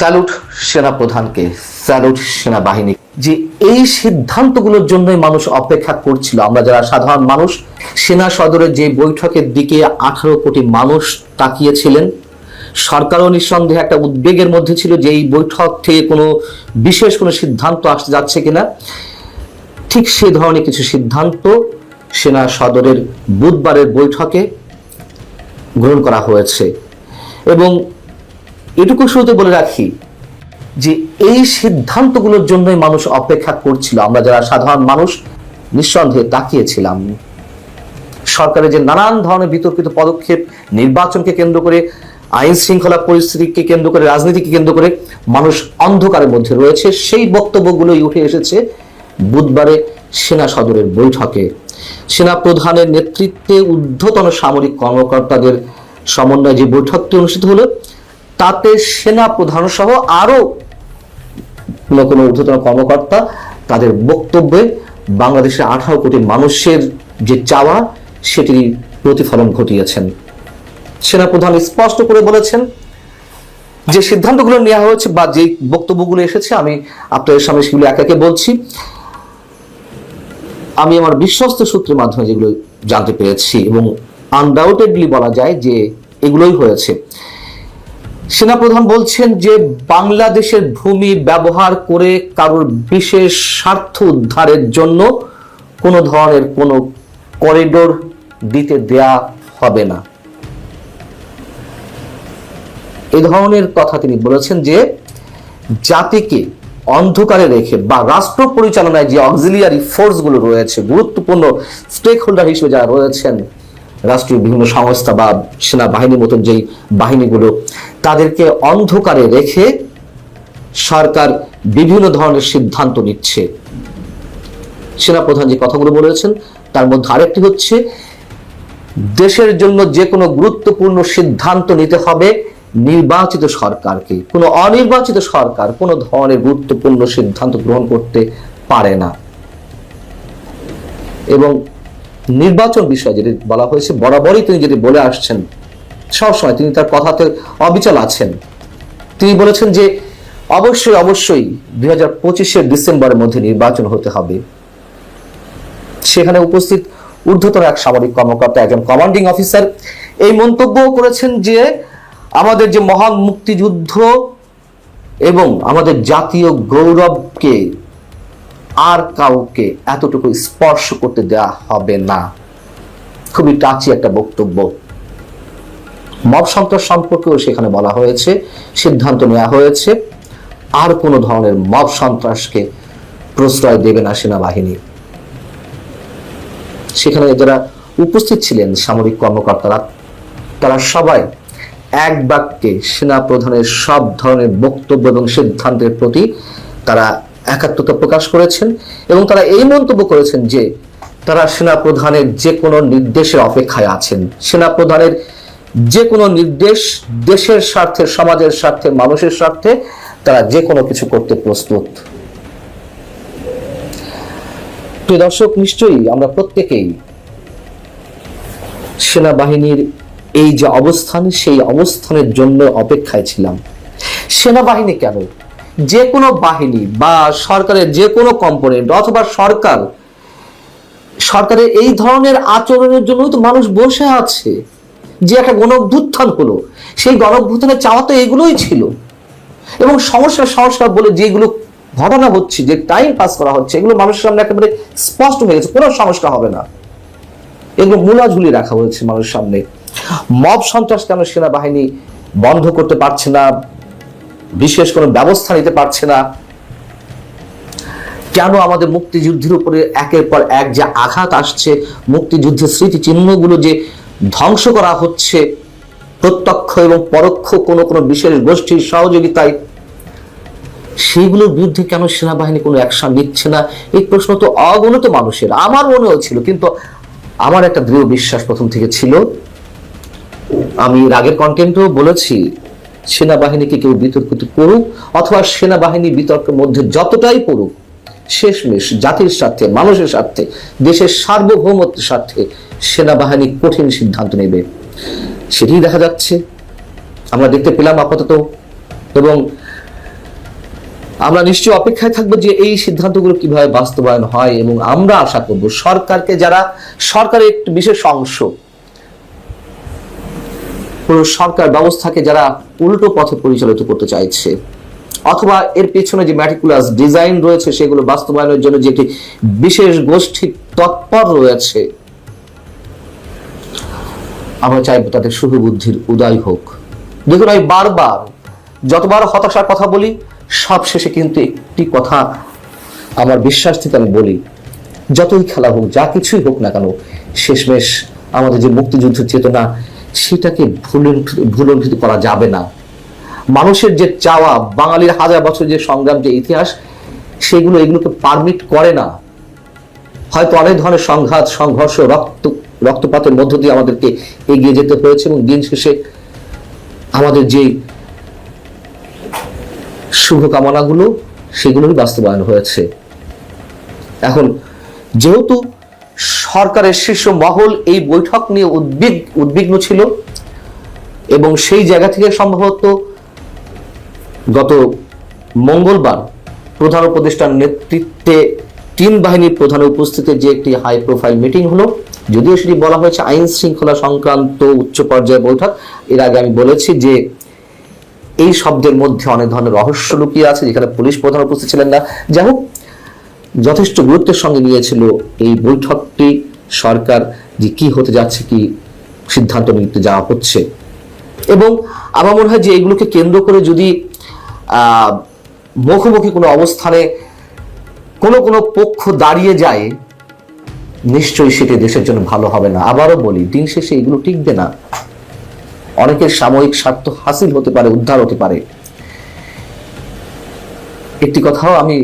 Salute সেনাপ্রধানকে, salute সেনাবাহিনী যে এই সিদ্ধান্তগুলোর জন্যই মানুষ অপেক্ষা করছিল। আমরা যারা সাধারণ মানুষ, সেনা সদরের যে বৈঠকের দিকে আঠারো কোটি মানুষ তাকিয়েছিলেন, সরকারও নিঃসন্দেহে একটা উদ্বেগের মধ্যে ছিল যে এই বৈঠক থেকে কোনো বিশেষ কোনো সিদ্ধান্ত আসতে যাচ্ছে কিনা। ঠিক সে ধরনের কিছু সিদ্ধান্ত সেনা সদরের বুধবারের বৈঠকে গ্রহণ করা হয়েছে। এবং এটুকু শুরুতে বলে রাখি যে এই সিদ্ধান্তগুলোর জন্যই মানুষ অপেক্ষা করছিল। আমরা যারা সাধারণ মানুষ, নিঃসন্দেহে তাকিয়েছিলাম। সরকারের যে নানান ধরনের বিতর্কিত পদক্ষেপ, নির্বাচনকে কেন্দ্র করে, আইন শৃঙ্খলা পরিস্থিতিকে কেন্দ্র করে, রাজনীতিকে কেন্দ্র করে মানুষ অন্ধকারের মধ্যে রয়েছে। সেই বক্তব্যগুলোই উঠে এসেছে বুধবারে সেনা সদরের বৈঠকে। সেনা প্রধানের নেতৃত্বে ঊর্ধ্বতন সামরিক কর্মকর্তাদের সমন্বয়ে যে বৈঠকটি অনুষ্ঠিত হলো তাতে সেনা প্রধান সহ আরও কোনো কোনো ঊর্ধ্বতন কর্মকর্তা তাদের বক্তব্যে বাংলাদেশের আঠারো কোটি মানুষের যে চাওয়া, সেটির প্রতিফলন ঘটিয়েছেন। সেনাপ্রধান স্পষ্ট করে বলেছেন, যে সিদ্ধান্তগুলো নেওয়া হয়েছে বা যে বক্তব্যগুলো এসেছে, আমি আপনাদের সামনে সেগুলো একে একে বলছি। আমি আমার বিশ্বস্ত সূত্রের মাধ্যমে যেগুলো জানতে পেরেছি এবং আনডাউটেডলি বলা যায় যে এগুলোই হয়েছে। সেনাপ্রধান বলছেন যে বাংলাদেশের ভূমি ব্যবহার করে কারোর বিশেষ স্বার্থ উদ্ধারের জন্য কোনো ধরনের কোনো করিডোর দিতে দেয়া হবে না। এ ধরনের কথা তিনি বলেছেন যে জাতিকে অন্ধকারে রেখে বা রাষ্ট্র পরিচালনায় যে অক্সিলিয়ারি ফোর্সগুলো রয়েছে, গুরুত্বপূর্ণ স্টেক হোল্ডার হিসেবে যারা রয়েছেন রাষ্ট্রীয় বিভিন্ন সংস্থা বা সেনাবাহিনীর মতন যেই বাহিনীগুলো, তাদেরকে অন্ধকারে রেখে সরকার বিভিন্ন ধরনের সিদ্ধান্ত নিচ্ছে। সেনাপ্রধান যে কথাগুলো বলেছেন, তার মধ্যে আরেকটি হচ্ছে, দেশের জন্য যে কোনো গুরুত্বপূর্ণ সিদ্ধান্ত নিতে হবে নির্বাচিত সরকারকে। কোনো অনির্বাচিত সরকার কোনো ধরনের গুরুত্বপূর্ণ সিদ্ধান্ত গ্রহণ করতে পারে না। এবং নির্বাচন বিষয়ে যেটি বলা হয়েছে, বরাবরই তিনি যেটি বলে আসছেন, সবসময় তিনি তার কথাতে অবিচল আছেন। তিনি বলেছেন যে, অবশ্যই অবশ্যই দুই হাজার পঁচিশের ডিসেম্বরের মধ্যে নির্বাচন হতে হবে। সেখানে উপস্থিত ঊর্ধ্বতন এক সামরিক কর্মকর্তা একজন কমান্ডিং অফিসার এই মন্তব্য করেছেন যে, আমাদের যে মহান মুক্তিযুদ্ধ এবং আমাদের জাতীয় গৌরবকে আর কাউকে এতটুকু স্পর্শ করতে দেয়া হবে না। খুবই টাচি একটা বক্তব্য। মব সন্ত্রাস সম্পর্কেও সেখানে বলা হয়েছে, সিদ্ধান্ত নেওয়া হয়েছে। আর কোনো ধরনের মব সন্ত্রাসকে প্রশ্রয় দেবে না সেনাবাহিনী। সেখানে যারা উপস্থিত ছিলেন সামরিক কর্মকর্তারা, তারা সবাই এক বাক্যে সেনা প্রধানের সব ধরনের বক্তব্য এবং সিদ্ধান্তের প্রতি তারা একাত্মতা প্রকাশ করেছেন এবং তারা এই মন্তব্য করেছেন যে তারা সেনা প্রধানের যে কোনো নির্দেশের অপেক্ষায় আছেন। সেনা প্রধানের যে কোনো নির্দেশ দেশের স্বার্থে, সমাজের স্বার্থে, মানুষের স্বার্থে তারা যে কোনো কিছু করতে প্রস্তুত। দর্শক, নিশ্চয়ই আমরা প্রত্যেকেই সেনাবাহিনীর এই যে অবস্থান, সেই অবস্থানের জন্য অপেক্ষায় ছিলাম। সেনাবাহিনী কেন? যে কোনো বাহিনী বা সরকারের যে কোনো কম্পোনেন্ট অথবা সরকার, সরকারের এই ধরনের আচরণের জন্য তো মানুষ বসে আছে। যে একটা গণভ্যুত্থান হলো, সেই গণভ্যুত্থানের চাওয়া তো এগুলোই ছিল। এবং সমস্যা সংস্কার বলে যেগুলো ঘটনা হচ্ছে, যে টাইম পাস করা হচ্ছে, এগুলো মানুষের সামনে একেবারে স্পষ্ট হয়ে গেছে, কোনো সংস্কার হবে না। এগুলো মূলা ঝুলিয়ে রাখা হয়েছে মানুষের সামনে। মব সন্ত্রাস কেন সেনাবাহিনী বন্ধ করতে পারছে না বিশেষ কোনো ব্যবস্থা নিতে পারছে না। কেন আমাদের মুক্তিযুদ্ধের উপরে একের পর এক যে আঘাত আসছে, মুক্তিযুদ্ধের স্মৃতি চিহ্নগুলো যে ধ্বংস করা হচ্ছে, প্রত্যক্ষ এবং পরোক্ষ কোনো কোনো বিশেষ গোষ্ঠীর সহযোগিতায় সেইগুলোর বিরুদ্ধে কেন সেনাবাহিনী কোনো অ্যাকশন নিচ্ছে না? এই প্রশ্ন তো অগণিত মানুষের, আমার মনেও ছিল, কিন্তু আমার একটা দৃঢ় বিশ্বাস প্রথম থেকে ছিল। আমি এর আগের কন্টেন্টও বলেছি সেনাবাহিনীকে কেউ বিতর্কিত করুক অথবা সেনাবাহিনী বিতর্কের মধ্যে যতটাই পড়ুক, শেষমেশ জাতির স্বার্থে, মানুষের স্বার্থে, দেশের সার্বভৌমত্বের স্বার্থে সেনাবাহিনী কঠিন সিদ্ধান্ত নেবে। সেটি দেখা যাচ্ছে। আমরা দেখতে পেলাম আপাতত এবং আমরা নিশ্চয়ই অপেক্ষায় থাকব যে এই সিদ্ধান্তগুলো কীভাবে বাস্তবায়ন হয় এবং আমরা আশা করব সরকারকে যারা, সরকারের একটি বিশেষ অংশ পুরো সরকার ব্যবস্থাকে যারা উল্টো পথে পরিচালিত করতে চাইছে, অথবা এর পেছনে যে ম্যাটিকুলাস ডিজাইন রয়েছে সেগুলো বাস্তবায়নের জন্য যে একটি বিশেষ গোষ্ঠী তৎপর রয়েছে, আমরা চাইব তাদের শুভ বুদ্ধির উদয় হোক। দেখুন আমি বারবার, যতবার হতাশার কথা বলি সব শেষে কিন্তু একটি কথা আমার বিশ্বাস থেকে আমি বলি, যতই খেলা হোক, যা কিছুই হোক না কেন, শেষমেশ আমাদের যে মুক্তিযুদ্ধের চেতনা সেটাকে ভুলুণ্ঠিত করা যাবে না। মানুষের যে চাওয়া, বাঙালির হাজার বছর যে সংগ্রাম, যে ইতিহাস, সেগুলো এগুলোকে পারমিট করে না। হয়তো অনেক ধরনের সংঘাত, সংঘর্ষ, রক্ত, রক্তপাতের মধ্য দিয়ে আমাদেরকে এগিয়ে যেতে হয়েছে এবং দিন শেষে আমাদের যে শুভকামনাগুলো সেগুলোই বাস্তবায়ন হয়েছে। এখন যেহেতু সরকারের শীর্ষ মহল এই বৈঠক নিয়ে উদ্বিগ, উদ্বিগ্ন ছিল এবং সেই জায়গা থেকে সম্ভবত গত মঙ্গলবার প্রধান উপদেষ্টার নেতৃত্বে তিন বাহিনীর প্রধানের উপস্থিতিতে যে একটি হাই প্রোফাইল মিটিং হলো, যদিও সেটি বলা হয়েছে আইন শৃঙ্খলা সংক্রান্ত উচ্চ পর্যায়ে বৈঠক, এর আগে আমি বলেছি যে এই শব্দের মধ্যে অনেক ধরনের রহস্য লুকিয়ে আছে যেখানে পুলিশ প্রধান উপস্থিত ছিলেন না। যাই হোক যথেষ্ট গুরুত্বের সঙ্গে নিয়েছিল এই বৈঠকটি। সরকার যে কি হতে যাচ্ছে, কি সিদ্ধান্ত নিতে যাওয়া হচ্ছে। এবং আমার মনে হয় যে এগুলোকে কেন্দ্র করে যদি মুখোমুখি কোনো অবস্থানে কোনো কোনো পক্ষ দাঁড়িয়ে যায়, নিশ্চয়ই সেটি দেশের জন্য ভালো হবে না। আবারও বলি, দিন শেষে এগুলো টিকবে না। অনেকের সাময়িক স্বার্থ হাসিল হতে পারে, উদ্ধার হতে পারে। একটি কথাও আমি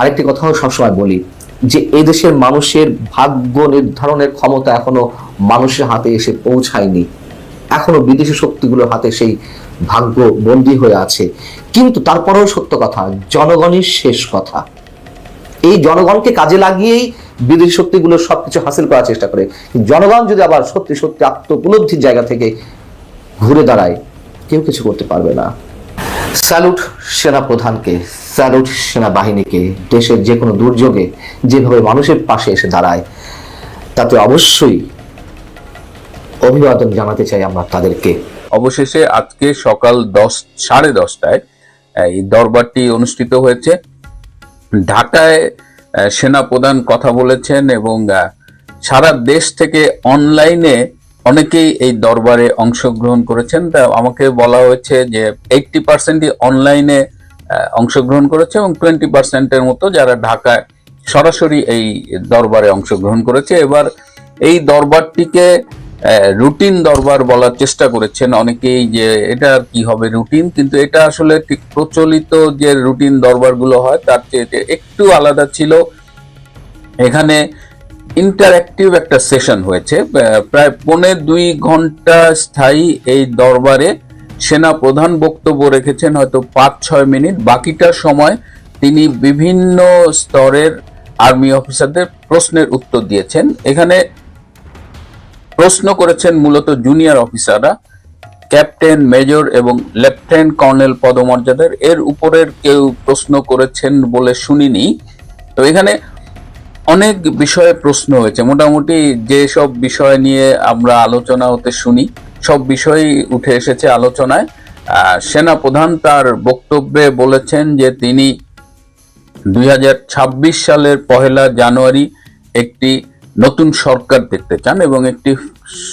আরেকটি কথাও সবসময় বলি যে এই দেশের মানুষের ভাগ্য নির্ধারণের ক্ষমতা এখনও মানুষের হাতে এসে পৌঁছায়নি। এখনও বিদেশি শক্তিগুলোর হাতে সেই ভাগ্য বন্দী হয়ে আছে। কিন্তু তারপরেও সত্য কথা, জনগণই শেষ কথা। এই জনগণকে কাজে লাগিয়েই বিদেশি শক্তিগুলো সবকিছু হাসিল করার চেষ্টা করে। জনগণ যদি আবার সত্যি সত্যি আত্ম উপলব্ধির জায়গা থেকে ঘুরে দাঁড়ায়, কেউ কিছু করতে পারবে না। স্যালুট সেনা প্রধানকে স্যালুট সেনাবাহিনীকে, দেশের যে কোনো দুর্যোগে যেভাবে মানুষের পাশে এসে দাঁড়ায়, তাতে অবশ্যই অভিবাদন জানাতে চাই আমরা তাদেরকে। অবশেষে আজকে সকাল দশ, সাড়ে দশটায় এই দরবারটি অনুষ্ঠিত হয়েছে। ঢাকায় সেনাপ্রধান কথা বলেছেন এবং সারা দেশ থেকে অনলাইনে অনেকেই এই দরবারে অংশগ্রহণ করেছেন। তা আমাকে বলা হয়েছে যে এইটটি পার্সেন্টই অনলাইনে অংশগ্রহণ করেছে এবং টোয়েন্টি পার্সেন্টের মতো যারা ঢাকায় সরাসরি এই দরবারে অংশগ্রহণ করেছে। এবার এই দরবারটিকে রুটিন দরবার বলার চেষ্টা করেছেন অনেকেই যে এটা কি হবে রুটিন কিন্তু এটা আসলে ঠিক প্রচলিত যে রুটিন দরবারগুলো হয়, তার চেয়ে একটু আলাদা ছিল। এখানে ইন্টারঅ্যাক্টিভ একটা সেশন হয়েছে। প্রায় পৌনে দুই ঘণ্টা স্থায়ী এই দরবারে সেনা প্রধান বক্তব্য রেখেছেন, হয়তো পাঁচ, ছয় মিনিট। বাকিটা সময় তিনি বিভিন্ন স্তরের আর্মি অফিসারদের প্রশ্নের উত্তর দিয়েছেন। এখানে প্রশ্ন করেছেন মূলত জুনিয়র অফিসাররা ক্যাপ্টেন মেজর এবং লেফটেন্যান্ট কর্নেল পদমর্যাদার। এর উপরের কেউ প্রশ্ন করেছেন বলে শুনিনি। তো এখানে অনেক বিষয়ে প্রশ্ন হয়েছে। মোটামুটি যে সব বিষয় নিয়ে আমরা আলোচনা হতে শুনি, সব বিষয়ই উঠে এসেছে আলোচনায়। সেনা প্রধান তার বক্তব্যে বলেছেন যে তিনি দুই হাজার ছাব্বিশ সালের পহেলা জানুয়ারি একটি নতুন সরকার দেখতে চান এবং একটি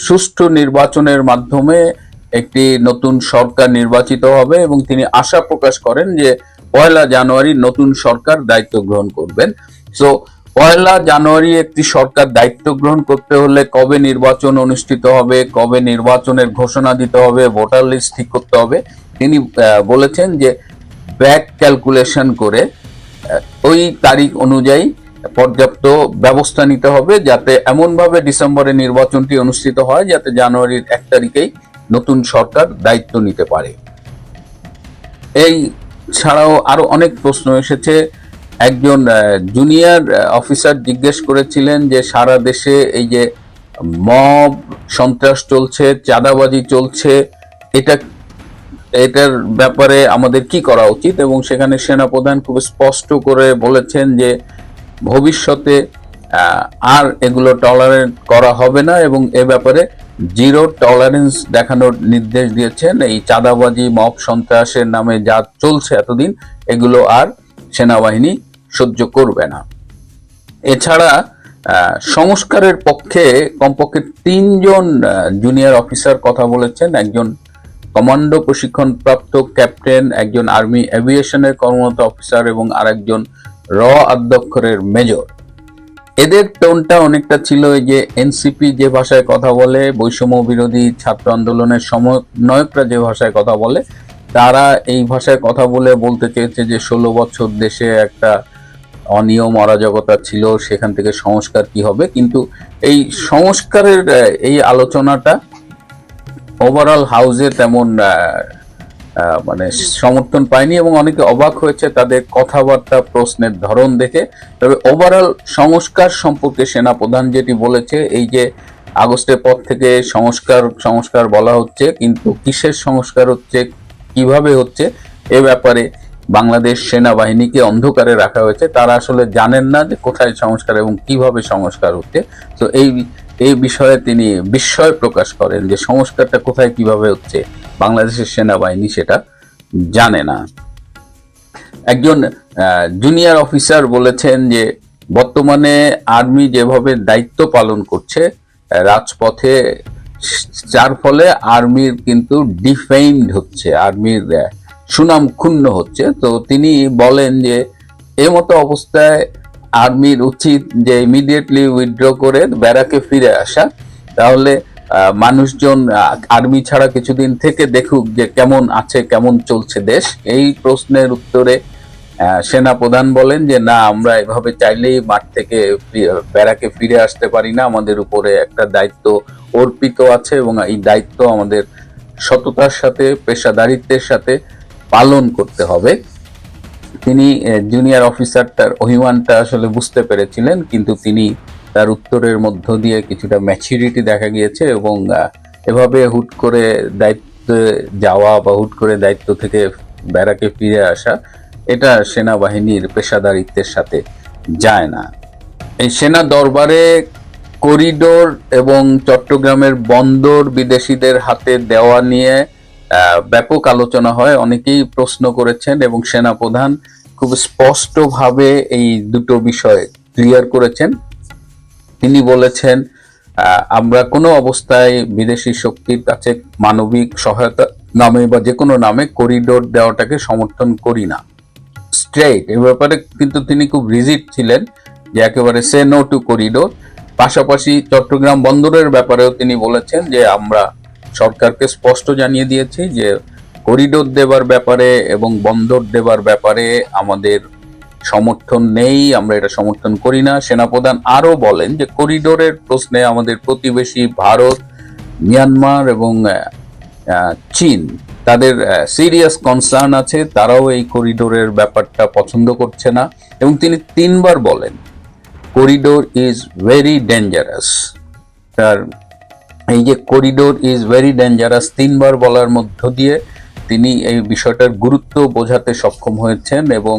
সুষ্ঠু নির্বাচনের মাধ্যমে একটি নতুন সরকার নির্বাচিত হবে এবং তিনি আশা প্রকাশ করেন যে পয়লা জানুয়ারি নতুন সরকার দায়িত্ব গ্রহণ করবেন। সো পয়লা জানুয়ারি একটি সরকার দায়িত্ব গ্রহণ করতে হলে কবে নির্বাচন অনুষ্ঠিত হবে, কবে নির্বাচনের ঘোষণা দিতে হবে, ভোটার লিস্ট ঠিক করতে হবে, তিনি বলেছেন যে ব্যাক ক্যালকুলেশন করে ওই তারিখ অনুযায়ী পর্যাপ্ত ব্যবস্থা নিতে হবে যাতে এমনভাবে ডিসেম্বরে নির্বাচনটি অনুষ্ঠিত হয় যাতে জানুয়ারির এক তারিখেই নতুন সরকার দায়িত্ব নিতে পারে। এই ছাড়াও আরও অনেক প্রশ্ন এসেছে। একজন জুনিয়র অফিসার জিজ্ঞেস করেছিলেন যে সারা দেশে এই যে মব সন্ত্রাস চলছে, চাঁদাবাজি চলছে, এটা, এটার ব্যাপারে আমাদের কি করা উচিত? এবং সেখানে সেনাপ্রধান খুব স্পষ্ট করে বলেছেন যে ভবিষ্যতে আর এগুলো টলারেট করা হবে না এবং এ ব্যাপারে জিরো টলারেন্স দেখানোর নির্দেশ দিয়েছেন। এই চাঁদাবাজি মব সন্ত্রাসের নামে যা চলছে এতদিন, এগুলো আর সেনাবাহিনী সহ্য করবে না। এছাড়া সংস্কারের পক্ষে কমপক্ষে তিনজন জুনিয়র অফিসার কথা বলেছেন। একজন কমান্ডো প্রশিক্ষণ প্রাপ্ত ক্যাপ্টেন একজন আর্মি এভিয়েশনের কর্মরত অফিসার এবং আরেকজন র অধ্যক্ষরের মেজর এদের টোনটা অনেকটা ছিল যে এনসিপি যে ভাষায় কথা বলে, বৈষম্য বিরোধী ছাত্র আন্দোলনের সমন্বয়করা যে ভাষায় কথা বলে তারা এই ভাষায় কথা বলে বলতে চেয়েছে যে ষোলো বছর দেশে একটা অনিয়ম, অরাজকতা ছিল, সেখান থেকে সংস্কার কি হবে? কিন্তু এই সংস্কারের এই আলোচনাটা ওভারঅল হাউসে তেমন মানে সমর্থন পায়নি এবং অনেকে অবাক হয়েছে তাদের কথাবার্তা, প্রশ্নের ধরন দেখে। তবে ওভারঅল সংস্কার সম্পর্কে সেনা প্রধান যেটি বলেছে, এই যে আগস্টের পর থেকে সংস্কার সংস্কার বলা হচ্ছে, কিন্তু কিসের সংস্কার হচ্ছে কীভাবে হচ্ছে এ ব্যাপারে বাংলাদেশ সেনাবাহিনীকে অন্ধকারে রাখা হয়েছে, তারা আসলে জানেন না যে কোথায় সংস্কার এবং কীভাবে সংস্কার হচ্ছে। তো এই এই বিষয়ে তিনি বিস্ময় প্রকাশ করেন যে সংস্কারটা কোথায় কীভাবে হচ্ছে, বাংলাদেশের সেনাবাহিনী সেটা জানে না। একজন জুনিয়র অফিসার বলেছেন যে বর্তমানে আর্মি যেভাবে দায়িত্ব পালন করছে রাজপথে যার ফলে আর্মির কিন্তু ডিফেইমড হচ্ছে, আর্মির সুনাম ক্ষুণ্ণ হচ্ছে। তো তিনি বলেন যে এই মতো অবস্থায় আর্মির উচিত যে ইমিডিয়েটলি উইথড্র করে ব্যারাকে ফিরে আসা। তাহলে মানুষজন আর্মি ছাড়া কিছুদিন থেকে দেখুক যে কেমন আছে, কেমন চলছে দেশ। এই প্রশ্নের উত্তরে সেনা প্রধান বলেন যে, না, আমরা এভাবে চাইলেই মাঠ থেকে ব্যারাকে ফিরে আসতে পারি না। আমাদের উপরে একটা দায়িত্ব অর্পিত আছে এবং এই দায়িত্ব আমাদের সততার সাথে, পেশাদারিত্বের সাথে পালন করতে হবে। তিনি জুনিয়র অফিসারটার অভিমানটা আসলে বুঝতে পেরেছিলেন, কিন্তু তিনি তার উত্তরের মধ্য দিয়ে কিছুটা ম্যাচুরিটি দেখা গিয়েছে এবং এভাবে হুট করে দায়িত্বে যাওয়া বা হুট করে দায়িত্ব থেকে ব্যারাকে ফিরে আসা, এটা সেনাবাহিনীর পেশাদারিত্বের সাথে যায় না। এই সেনা দরবারে করিডোর এবং চট্টগ্রামের বন্দর বিদেশিদের হাতে দেওয়া নিয়ে ব্যাপক আলোচনা হয়। অনেকেই প্রশ্ন করেছেন এবং সেনাপ্রধান খুব স্পষ্টভাবে এই দুটো বিষয় ক্লিয়ার করেছেন। তিনি বলেছেন আমরা কোনো অবস্থায় বিদেশি শক্তির কাছে মানবিক সহায়তা নামে বা যে কোনো নামে করিডোর দেওয়াটাকে সমর্থন করি না। স্ট্রেট এ ব্যাপারে কিন্তু তিনি খুব রিজিট ছিলেন যে একেবারে সে নো টু করিডোর। পাশাপাশি চট্টগ্রাম বন্দরের ব্যাপারেও তিনি বলেছেন যে আমরা সরকারকে স্পষ্ট জানিয়ে দিয়েছি যে করিডোর দেবার ব্যাপারে এবং বন্দর দেবার ব্যাপারে আমাদের সমর্থন নেই, আমরা এটা সমর্থন করি না। সেনাপ্রধান আরও বলেন যে করিডোরের প্রশ্নে আমাদের প্রতিবেশী ভারত, মিয়ানমার এবং চীন তাদের সিরিয়াস কনসার্ন আছে। তারাও এই করিডোরের ব্যাপারটা পছন্দ করছে না। এবং তিনি তিনবার বলেন করিডোর ইজ ভেরি ডেঞ্জারাস তার, এই যে করিডোর ইজ ভেরি ডেঞ্জারাস তিনবার বলার মধ্য দিয়ে তিনি এই বিষয়টার গুরুত্ব বোঝাতে সক্ষম হয়েছেন এবং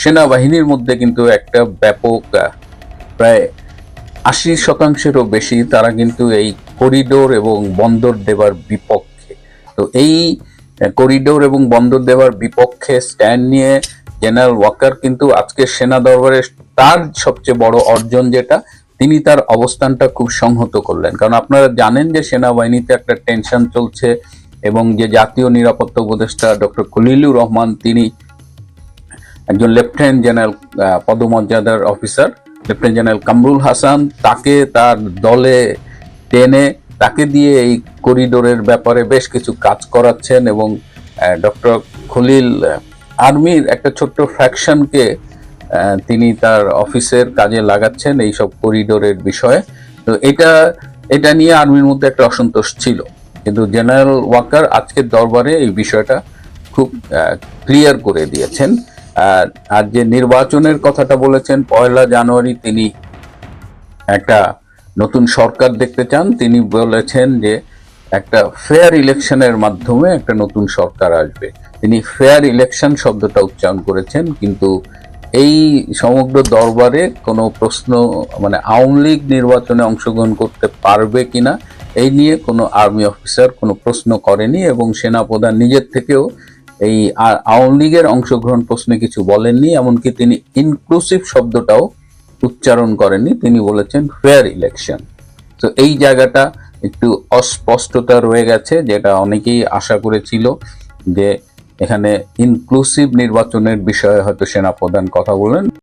সেনাবাহিনীর মধ্যে কিন্তু একটা ব্যাপক প্রায় আশি শতাংশেরও বেশি তারা কিন্তু এই করিডোর এবং বন্দর দেবার বিপক্ষে। তো এই করিডোর এবং বন্দর দেওয়ার বিপক্ষে স্ট্যান্ড নিয়ে জেনারেল ওয়াকার কিন্তু আজকে সেনা দরবারে তার সবচেয়ে বড় অর্জন যেটা, তিনি তার অবস্থানটা খুব সংহত করলেন। কারণ আপনারা জানেন যে সেনাবাহিনীতে একটা টেনশন চলছে এবং যে জাতীয় নিরাপত্তা উপদেষ্টা ডক্টর খলিলুর রহমান, তিনি একজন লেফটেন্যান্ট জেনারেল পদমর্যাদার officer, lieutenant general Kamrul Hasan, তাকে তার দলে টেনে, তাকে দিয়ে এই করিডোরের ব্যাপারে বেশ কিছু কাজ করাচ্ছেন এবং ডক্টর খলিল আর্মির একটা ছোট্ট ফ্র্যাকশনকে তিনি তার অফিসের কাজে লাগাচ্ছেন এই সব করিডোরের বিষয়ে। তো এটা এটা নিয়ে আর্মির মধ্যে একটা অসন্তোষ ছিল। কিন্তু জেনারেল ওয়াকার আজকের দরবারে এই বিষয়টা খুব ক্লিয়ার করে দিয়েছেন। আর আর যে নির্বাচনের কথাটা বলেছেন, পয়লা জানুয়ারি তিনি একটা নতুন সরকার দেখতে চান। তিনি বলেছেন যে একটা ফেয়ার ইলেকশনের মাধ্যমে একটা নতুন সরকার আসবে। তিনি ফেয়ার ইলেকশন শব্দটা উচ্চারণ করেছেন, কিন্তু এই সমগ্র দরবারে কোনো প্রশ্ন মানে আওয়ামী লীগ নির্বাচনে অংশগ্রহণ করতে পারবে কিনা, এই নিয়ে কোনো আর্মি অফিসার কোনো প্রশ্ন করেনি এবং সেনাপ্রধান নিজের থেকেও এই আওয়ামী লীগের অংশগ্রহণ প্রশ্নে কিছু বলেননি, এমনকি তিনি ইনক্লুসিভ শব্দটাও উচ্চারণ করেননি। তিনি বলেছেন ফেয়ার ইলেকশন তো এই জায়গাটা একটু অস্পষ্টতা রয়ে গেছে, যেটা অনেকেই আশা করেছিল যে এখানে ইনক্লুসিভ নির্বাচনের বিষয়ে হয়তো সেনাপ্রধান কথা বলেন